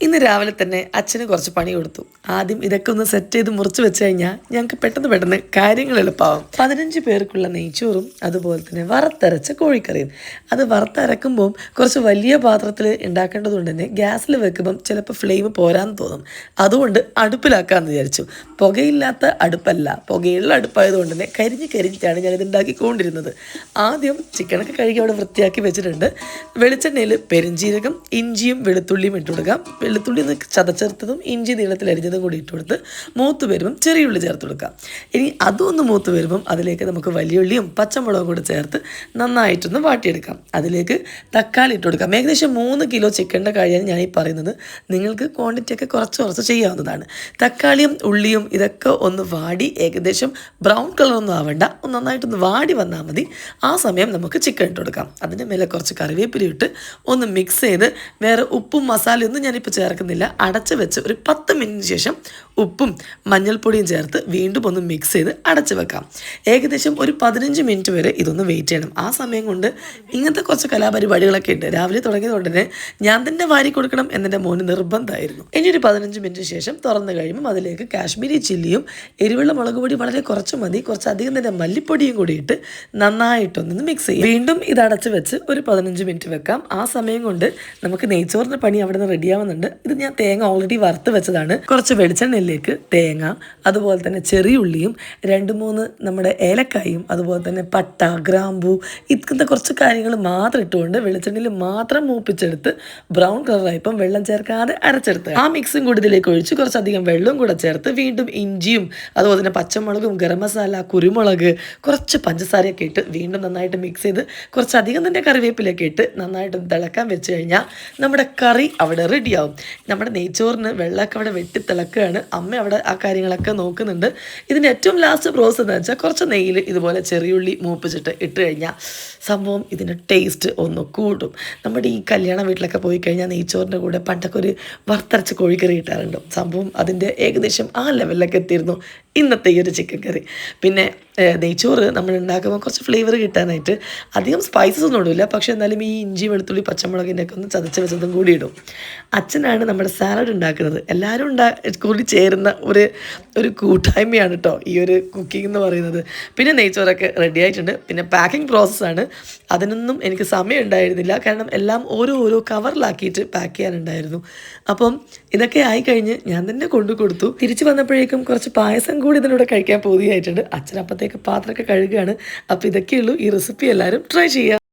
ഇന്ന് രാവിലെ തന്നെ അച്ഛന് കുറച്ച് പണി കൊടുത്തു. ആദ്യം ഇതൊക്കെ ഒന്ന് സെറ്റ് ചെയ്ത് മുറിച്ച് വെച്ച് കഴിഞ്ഞാൽ ഞങ്ങൾക്ക് പെട്ടെന്ന് പെട്ടെന്ന് കാര്യങ്ങൾ എളുപ്പമാവും പതിനഞ്ച് പേർക്കുള്ള നെയ്ച്ചോറും അതുപോലെ തന്നെ വറുത്തരച്ച കോഴിക്കറിയും. അത് വറുത്തരക്കുമ്പോൾ കുറച്ച് വലിയ പാത്രത്തിൽ ഉണ്ടാക്കേണ്ടതുകൊണ്ട് തന്നെ ഗ്യാസിൽ വെക്കുമ്പം ചിലപ്പോൾ ഫ്ലെയിം പോരാന്ന് തോന്നും. അതുകൊണ്ട് അടുപ്പിലാക്കാമെന്ന് വിചാരിച്ചു. പുകയില്ലാത്ത അടുപ്പല്ല. പുകയുള്ള അടുപ്പായതുകൊണ്ട് തന്നെ കരിഞ്ഞ് കരിഞ്ഞിട്ടാണ് ഞാനിത് ഉണ്ടാക്കിക്കൊണ്ടിരുന്നത് ആദ്യം ചിക്കനൊക്കെ കഴുകി അവിടെ വൃത്തിയാക്കി വെച്ചിട്ടുണ്ട്. വെളിച്ചെണ്ണയിൽ പെരിഞ്ചീരകം ഇഞ്ചിയും വെളുത്തുള്ളിയും ഇട്ട് കൊടുക്കാം. വെളുത്തുള്ളി ഒന്ന് ചതച്ചേർത്തതും ഇഞ്ചി നീളത്തിൽ അരിഞ്ഞതും കൂടി ഇട്ട് കൊടുത്ത് മൂത്ത് വരുമ്പം ചെറിയ ഉള്ളി ചേർത്ത് കൊടുക്കുക ഇനി അതും ഒന്ന് മൂത്ത് വരുമ്പം അതിലേക്ക് നമുക്ക് വലിയ ഉള്ളിയും പച്ചമുളകും കൂടി ചേർത്ത് നന്നായിട്ടൊന്ന് വാട്ടിയെടുക്കാം. അതിലേക്ക് തക്കാളി ഇട്ട് കൊടുക്കാം. ഏകദേശം മൂന്ന് കിലോ ചിക്കന്റെ കഴിയാണ് ഞാൻ ഈ പറയുന്നത്. നിങ്ങൾക്ക് ക്വാണ്ടിറ്റി ഒക്കെ കുറച്ച് കുറച്ച് ചെയ്യാവുന്നതാണ്. തക്കാളിയും ഉള്ളിയും ഇതൊക്കെ ഒന്ന് വാടി ഏകദേശം ബ്രൗൺ കളറൊന്നും ആവണ്ട. നന്നായിട്ടൊന്ന് വാടി വന്നാൽ മതി. ആ സമയം നമുക്ക് ചിക്കൻ ഇട്ട് കൊടുക്കാം. അതിന്റെ മേലെ കുറച്ച് കറിവേപ്പില ഇട്ട് ഒന്ന് മിക്സ് ചെയ്ത് വേറെ ഉപ്പും മസാലയൊന്നും ഞാനിപ്പോൾ ചേർക്കുന്നില്ല. അടച്ച് വെച്ച് ഒരു പത്ത് മിനിറ്റിന് ശേഷം ഉപ്പും മഞ്ഞൾപ്പൊടിയും ചേർത്ത് വീണ്ടും ഒന്ന് മിക്സ് ചെയ്ത് അടച്ച് വെക്കാം. ഏകദേശം ഒരു പതിനഞ്ച് മിനിറ്റ് വരെ ഇതൊന്ന് വെയിറ്റ് ചെയ്യണം. ആ സമയം കൊണ്ട് ഇങ്ങനത്തെ കുറച്ച് കലാപരിപാടികളൊക്കെ ഉണ്ട്. രാവിലെ തുടങ്ങിയതുകൊണ്ട് തന്നെ ഞാൻ തന്നെ വാരി കൊടുക്കണം എന്നെന്റെ മോന് നിർബന്ധമായിരുന്നു. ഇനി ഒരു പതിനഞ്ച് മിനിറ്റ് ശേഷം തുറന്നു കഴിയുമ്പോൾ അതിലേക്ക് കാശ്മീരി ചില്ലിയും എരിവുള്ള മുളക് പൊടി വളരെ കുറച്ച് മതി. കുറച്ച് അധികം തന്നെ മല്ലിപ്പൊടിയും കൂടി ഇട്ട് നന്നായിട്ടൊന്ന് മിക്സ് ചെയ്യും. വീണ്ടും ഇത് അടച്ച് വെച്ച് ഒരു പതിനഞ്ച് മിനിറ്റ് വെക്കാം. ആ സമയം കൊണ്ട് നമുക്ക് നെയ്ച്ചോറിന്റെ പണി അവിടെ നിന്ന് റെഡിയാവുന്നുണ്ട് ഇത് ഞാൻ തേങ്ങ ഓൾറെഡി വറുത്ത് വെച്ചതാണ്. കുറച്ച് വെളിച്ചെണ്ണയിലേക്ക് തേങ്ങ അതുപോലെ തന്നെ ചെറിയ ഉള്ളിയും രണ്ട് മൂന്ന് നമ്മുടെ ഏലക്കായും അതുപോലെ തന്നെ പട്ട ഗ്രാമ്പു ഇങ്ങനത്തെ കുറച്ച് കാര്യങ്ങൾ മാത്രം ഇട്ടുകൊണ്ട് വെളിച്ചെണ്ണയിൽ മാത്രം മൂപ്പിച്ചെടുത്ത് ബ്രൗൺ കളറായപ്പം വെള്ളം ചേർക്കാതെ അരച്ചെടുത്ത്. ആ മിക്സും കൂടി ഇതിലേക്ക് ഒഴിച്ച് കുറച്ചധികം വെള്ളവും കൂടെ ചേർത്ത് വീണ്ടും ഇഞ്ചിയും അതുപോലെ തന്നെ പച്ചമുളകും ഗരം മസാല കുരുമുളക് കുറച്ച് പഞ്ചസാരയൊക്കെ ഇട്ട് വീണ്ടും നന്നായിട്ട് മിക്സ് ചെയ്ത് കുറച്ചധികം തന്നെ കറിവേപ്പിലൊക്കെ ഇട്ട് നന്നായിട്ട് തിളക്കാൻ വെച്ച് കഴിഞ്ഞാൽ നമ്മുടെ കറി അവിടെ റെഡിയാവും നമ്മുടെ നെയ്ച്ചോറിന് വെള്ളമൊക്കെ അവിടെ വെട്ടി തിളക്കുകയാണ്. അമ്മ അവിടെ ആ കാര്യങ്ങളൊക്കെ നോക്കുന്നുണ്ട്. ഇതിന്റെ ഏറ്റവും ലാസ്റ്റ് പ്രോസ് എന്ന് വെച്ചാൽ കുറച്ച് നെയ്യിൽ ഇതുപോലെ ചെറിയുള്ളി മൂപ്പിച്ചിട്ട് ഇട്ട് കഴിഞ്ഞാൽ സംഭവം ഇതിന്റെ ടേസ്റ്റ് ഒന്ന് കൂട്ടും നമ്മുടെ ഈ കല്യാണ വീട്ടിലൊക്കെ പോയി കഴിഞ്ഞാൽ നെയ്ച്ചോറിന്റെ കൂടെ പണ്ടൊക്കെ ഒരു വറുത്തരച്ച കോഴിക്കറി കിട്ടാറുണ്ട്. സംഭവം അതിന്റെ ഏകദേശം ആ ലെവലിലൊക്കെ എത്തിയിരുന്നു. ഇന്നത്തെ ഈ ഒരു ചിക്കൻ കറി പിന്നെ നെയ്ച്ചോറ് നമ്മൾ ഉണ്ടാക്കുമ്പോൾ കുറച്ച് ഫ്ലേവർ കിട്ടാനായിട്ട് അധികം സ്പൈസസ് ഒന്നും ഇടില്ല പക്ഷേ എന്നാലും ഈ ഇഞ്ചി വെളുത്തുള്ളി പച്ചമുളകിന്റെ ഒക്കെ ഒന്ന് ചതച്ച് വെച്ചതും കൂടി ഇടും. അച്ഛനാണ് നമ്മുടെ സാലഡ് ഉണ്ടാക്കുന്നത്. എല്ലാവരും ഉണ്ടാ കൂടി ചേരുന്ന ഒരു ഒരു കൂട്ടായ്മയാണ് കേട്ടോ ഈ ഒരു കുക്കിംഗ് എന്ന് പറയുന്നത്. പിന്നെ നെയ്ച്ചോറൊക്കെ റെഡി ആയിട്ടുണ്ട്. പിന്നെ പാക്കിംഗ് പ്രോസസ്സാണ് അതിനൊന്നും എനിക്ക് സമയം ഉണ്ടായിരുന്നില്ല കാരണം എല്ലാം ഓരോ ഓരോ കവറിലാക്കിയിട്ട് പാക്ക് ചെയ്യാനുണ്ടായിരുന്നു. അപ്പം ഇതൊക്കെ ആയി കഴിഞ്ഞ് ഞാൻ തന്നെ കൊണ്ടു കൊടുത്തു. തിരിച്ചു വന്നപ്പോഴേക്കും കുറച്ച് പായസം കൂടി ഇതിലൂടെ കഴിക്കാൻ പൂതിയായിട്ടുണ്ട്. അച്ഛനപ്പത്തേക്ക് പാത്രമൊക്കെ കഴുകുകയാണ്. അപ്പോൾ ഇതൊക്കെയുള്ളൂ ഈ റെസിപ്പി എല്ലാവരും ട്രൈ ചെയ്യുക.